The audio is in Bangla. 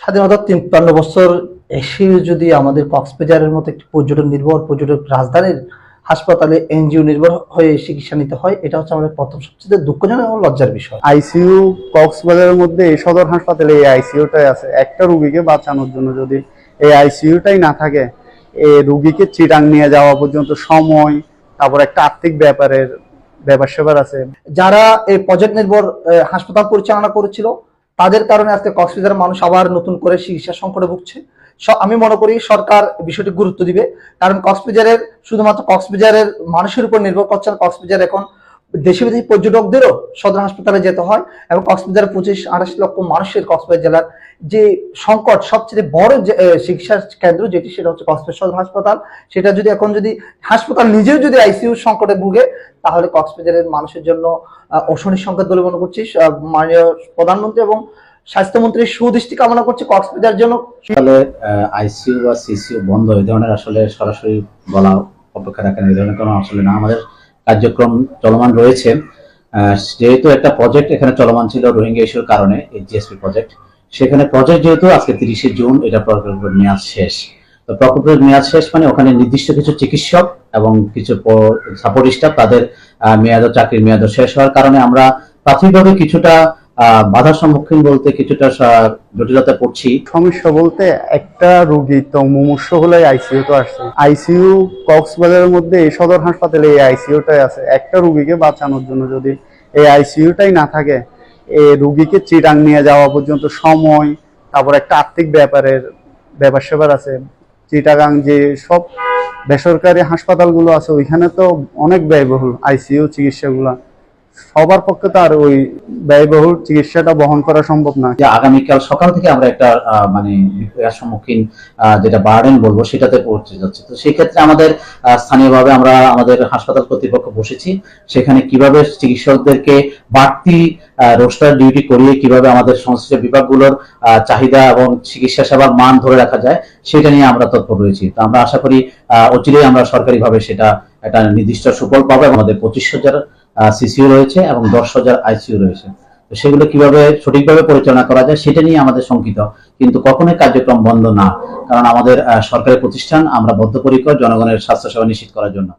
স্বাধীনতার তিপ্পান্ন বছর এসে যদি আমাদের কক্সবাজারের মতো একটি পর্যটন নির্ভর পর্যটক রাজধানীর হাসপাতালে এনজিও নির্ভর হয়ে চিকিৎসা নিতে হয় এটা হচ্ছে আমাদের প্রথম সবচেয়ে দুঃখজনক এবং লজ্জার বিষয়। আইসিইউ কক্সবাজারের মধ্যে এই সদর হাসপাতালে এই আইসিইউটাই আছে। একটা রুগীকে বাঁচানোর জন্য যদি এই আইসিইউটাই না থাকে এই রুগীকে চিরাং নিয়ে যাওয়া পর্যন্ত সময় তারপর একটা আর্থিক ব্যাপারের ব্যাপার সেবার আছে। যারা এই প্রজেক্ট নির্ভর হাসপাতাল পরিচালনা করেছিল তাদের কারণে আজকে কক্সবাজারের মানুষ আবার নতুন করে চিকিৎসা সংকটে ভুগছে। আমি মনে করি সরকার বিষয়টি গুরুত্ব দিবে। কারণ কক্সবাজারের, শুধুমাত্র কক্সবাজারের মানুষের উপর নির্ভর করছে কক্সবাজার এখন দেশি বিদেশি পর্যটকদেরও সদর হাসপাতালে যেতে হয় এবং কক্সবাজার পঁচিশ, আঠাশ লক্ষ মানুষের কক্সবাজার জেলার যে সংকট, সবচেয়ে বড় যে চিকিৎসা কেন্দ্র যেটি, সেটা হচ্ছে কক্সবাজার সদর হাসপাতাল। সেটা যদি এখন যদি হাসপাতাল নিজেও যদি আইসিইউ সংকটে ভুগে, তাহলে কক্সবাজারের মানুষের জন্য অশনির সংকেত বলে মনে করছি। মাননীয় প্রধানমন্ত্রী এবং স্বাস্থ্যমন্ত্রীর সুদৃষ্টি কামনা করছি কক্সবাজার জন্য। আসলে আইসিইউ বা সিসিইউ বন্ধ, এই ধরনের আসলে সরাসরি বলা অপেক্ষা রাখেন এই ধরনের কোনো আসলে না। আমাদের কার্যক্রম চলমান রয়েছে। যেহেতু একটা প্রজেক্ট এখানে চলমান ছিল রোহিঙ্গা ইস্যুর কারণে, এই জিএসপি প্রজেক্ট সেখানে প্রজেক্ট যেহেতু আজকে তিরিশে জুন, এটা প্রকল্পের মেয়াদ শেষ। তো প্রকল্পের মেয়াদ শেষ মানে ওখানে নির্দিষ্ট কিছু চিকিৎসক এবং কিছু সাপোর্ট স্টাফ তাদের মেয়াদ চাকরির মেয়াদ শেষ হওয়ার কারণে আমরা প্রাথমিকভাবে কিছুটা বাধার সম্মুখীন বলতে কিছুটা জটিলতায় পড়ছি। সমস্যা বলতে একটা রুগী তো মুমূর্ষ হলে আইসিইউ তো আসছে আইসিইউ কক্সবাজারের মধ্যে এই সদর হাসপাতালে এই আইসিইউটাই আছে। একটা রুগীকে বাঁচানোর জন্য যদি এই আইসিইউটাই না থাকে, এই রুগীকে চিরাং নিয়ে যাওয়া পর্যন্ত সময়, তারপর একটা আর্থিক ব্যাপারের ব্যাপার সেবার আছে। চিটাগাং যে সব বেসরকারি হাসপাতালগুলো আছে, ওইখানে তো অনেক ব্যয়বহুল আইসিইউ চিকিৎসাগুলা। সবার পক্ষে তো আর ওই ব্যয়বহুল চিকিৎসাটা বহন করা সম্ভব না। আগামীকাল সকাল থেকে আমরা একটা মানে বিপদের সম্মুখীন যেটা বার্ডেন বলব, সেটাতে পৌঁছে যাচ্ছে। তো সেই ক্ষেত্রে আমাদের স্থানীয়ভাবে আমরা আমাদের হাসপাতাল কর্তৃপক্ষ বসেছি। সেখানে কীভাবে চিকিৎসকদেরকে বাড়তি রোস্টার ডিউটি করিয়ে কীভাবে আমাদের সংশ্লিষ্ট বিভাগগুলোর চাহিদা এবং চিকিৎসা সেবার মান ধরে রাখা যায়, সেটা নিয়ে আমরা তৎপর রয়েছি। তো আমরা আশা করি অচিরেই আমরা সরকারিভাবে সেটা একটা নির্দিষ্ট সুফল পাবো আমাদের পঁচিশ হাজার সিসিও রয়েছে এবং দশ হাজার আইসিউ রয়েছে। তো সেগুলো কীভাবে সঠিকভাবে পরিচালনা করা যায় সেটা নিয়ে আমাদের শঙ্কিত। কিন্তু কখনোই কার্যক্রম বন্ধ না। কারণ আমাদের সরকারি প্রতিষ্ঠান আমরা বদ্ধপরিকর জনগণের স্বাস্থ্য সেবা নিশ্চিত করার জন্য।